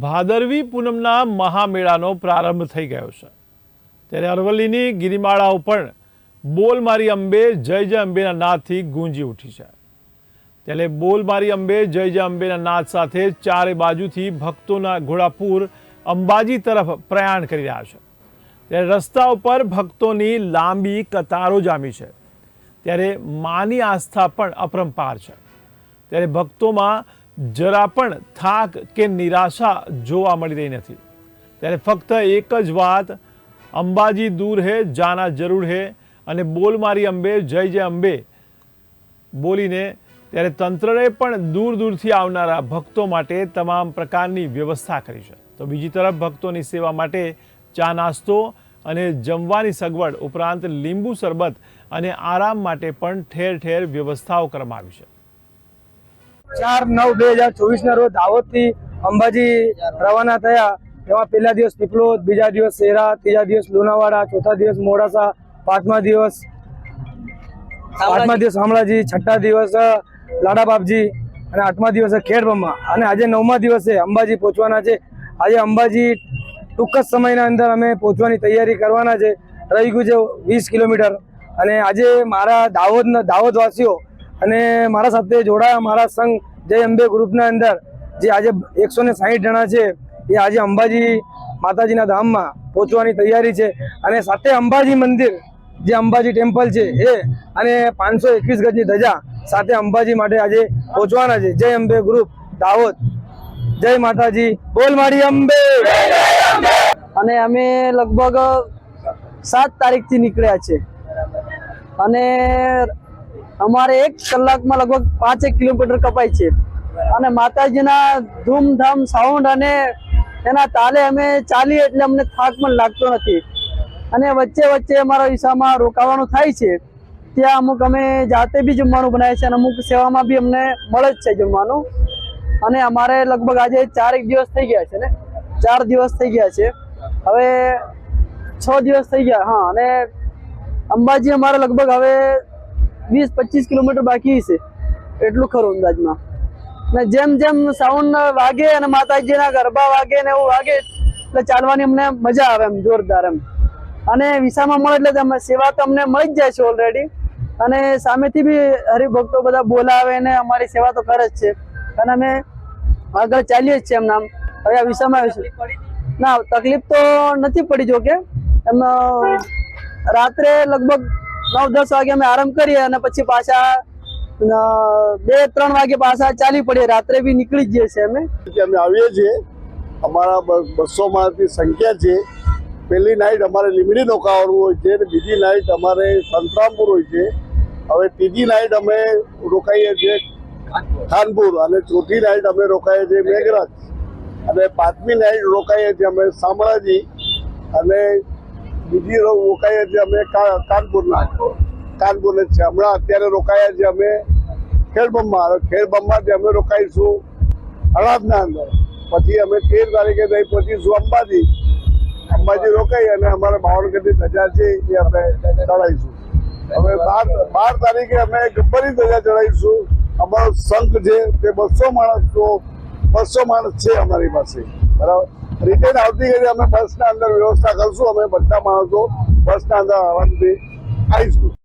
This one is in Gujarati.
ભાદરવી પૂનમના મહામેળાનો પ્રારંભ થઈ ગયો છે. ત્યારે અરવલ્લીની ગિરિમાળાઓ પણ બોલ મારી અંબે, જય જય અંબેના નાદથી ગુંજી ઉઠી છે. ત્યારે બોલ મારી અંબે, જય જય અંબેના નાદ સાથે ચારે બાજુથી ભક્તોના ઘોડાપુર અંબાજી તરફ પ્રયાણ કરી રહ્યા છે. ત્યારે રસ્તા ઉપર ભક્તોની લાંબી કતારો જામી છે. ત્યારે માની આસ્થા પણ અપરંપાર છે. ત્યારે ભક્તોમાં જરા પણ થાક કે નિરાશા જોવા મળી રહી નથી. ત્યારે ફક્ત એક જ વાત, અંબાજી દૂર હે, જાના જરૂર હે, અને બોલ મારી અંબે, જય જય અંબે. બોલીને ત્યારે તંત્રએ પણ દૂર દૂરથી આવનારા ભક્તો માટે તમામ પ્રકારની વ્યવસ્થા કરી છે. તો બીજી તરફ ભક્તોની સેવા માટે ચા નાસ્તો અને જમવાની સગવડ ઉપરાંત લીંબુ શરબત અને આરામ માટે પણ ઠેર ઠેર વ્યવસ્થાઓ કરવામાં આવી છે. ચાર નવ બે હજાર ચોવીસ ના રોજ દાહોદથી અંબાજી રવાના થયા. એમાં પહેલા દિવસ પીપલોદ બીજા દિવસ શેરા ત્રીજા દિવસ લુણાવાડા ચોથા દિવસ મોડાસા પાંચમા દિવસ પાંચમા દિવસ શામળાજી છઠ્ઠા દિવસ લાડા બાપજી અને આઠમા દિવસે ખેડબમ્મા અને આજે નવમા દિવસે અંબાજી પહોંચવાના છે. આજે અંબાજી ટૂંક જ સમયના અંદર અમે પહોંચવાની તૈયારી કરવાના છે. રહી ગયું છે વીસ કિલોમીટર. અને આજે મારા દાહોદના દાહોદવાસીઓ અને મારા સાથે જોડાયા મારા સંઘ જય અંબે ગ્રુપના અંદર, જે આજે એકસો ને સાહીઠ જણા છે, એ આજે અંબાજી માતાજીના ધામમાં પહોંચવાની તૈયારી છે. અને સાથે અંબાજી મંદિર, જે અંબાજી ટેમ્પલ છે એ, અને પાંચસો એકવીસ ગજની ધજા સાથે અંબાજી માટે આજે પહોંચવાના છે. જય અંબે ગ્રુપ, દાહોદ. જય માતાજી. બોલ મારી અંબે. અને અમે લગભગ સાત તારીખથી નીકળ્યા છે. અને અમારે એક કલાકમાં લગભગ પાંચેક કિલોમીટર કપાય છે. અને માતાજીના ધૂમધામ સાઉન્ડ અને એના તાલે અમે ચાલીએ એટલે અમને થાક પણ લાગતો નથી. અને વચ્ચે વચ્ચે અમારા વિસામાં રોકાવાનું થાય છે. ત્યાં અમુક અમે જાતે બી જમવાનું બનાવીએ છીએ અને અમુક સેવામાં બી અમને મળે જ છે જમવાનું. અને અમારે લગભગ આજે ચારેક દિવસ થઈ ગયા છે ને? ચાર દિવસ થઈ ગયા છે. હવે છ દિવસ થઈ ગયા, હા, અને અંબાજી અમારે લગભગ હવે વીસ પચીસ કિલોમીટર બાકી છે. એટલું ખરું અંદાજમાં. ને જેમ જેમ સાઉન્ડ વાગે અને માતાજીના ગરબા વાગે ને એવું વાગે એટલે ચાલવાની અમને મજા આવે એમ જોરદાર એમ. અને વિસામાં મળે એટલે તમે સેવા તો અમને મળી જ જાય છે ઓલરેડી અને સામેથી બી હરિભક્તો બધા બોલાવે ને અમારી સેવા તો કરે જ છે. અને અમે આગળ ચાલીએ જ છીએ એમ નામ. હવે આ વિસામાં આવીશું. ના તકલીફ તો નથી પડી જોકે. એમ અ, રાત્રે લગભગ નવ દસ વાગે અમે આરામ કરીએ અને પછી પાછા બે ત્રણ વાગે પાછા ચાલી પડીએ. રાત્રે બી નીકળી જઈએ છીએ અમે. અમે આવીએ છીએ. અમારા બસો માંથી સંખ્યા છે. પહેલી નાઇટ અમારે લીમડી રોકાવાનું હોય છે અને બીજી નાઇટ અમારે સંતરામપુર હોય છે. હવે ત્રીજી નાઇટ અમે રોકાઈએ છીએ ખાનપુર અને ચોથી નાઇટ અમે રોકાઈએ છીએ મેઘરાજ. અને પાંચમી નાઇટ રોકાઈએ છીએ અમે શામળાજી. અને બીજી રોકાયા છે અમે કાનપુરના. કાનપુર જ છે. હમણાં અત્યારે રોકાયા છે અમે ખેડબમમાં જે અમે રોકાઈશું અડાદના અંદર. પછી અમે તેર તારીખે જઈ પહોંચીશું અંબાજી. અંબાજી રોકાઈ અને અમારે બાવન ગઢની ધજા છે એ અમે ચડાવીશું. હવે બાર બાર તારીખે અમે ગબ્બરની ધજા ચડાવીશું. અમારો સંઘ છે તે બસો માણસનો બસો માણસ છે અમારી પાસે. બરાબર? રિટર્ન આવતી ઘડી અમે બસના અંદર વ્યવસ્થા કરશું, અમે બધા માણસો બસના અંદર આવવાની આવીશું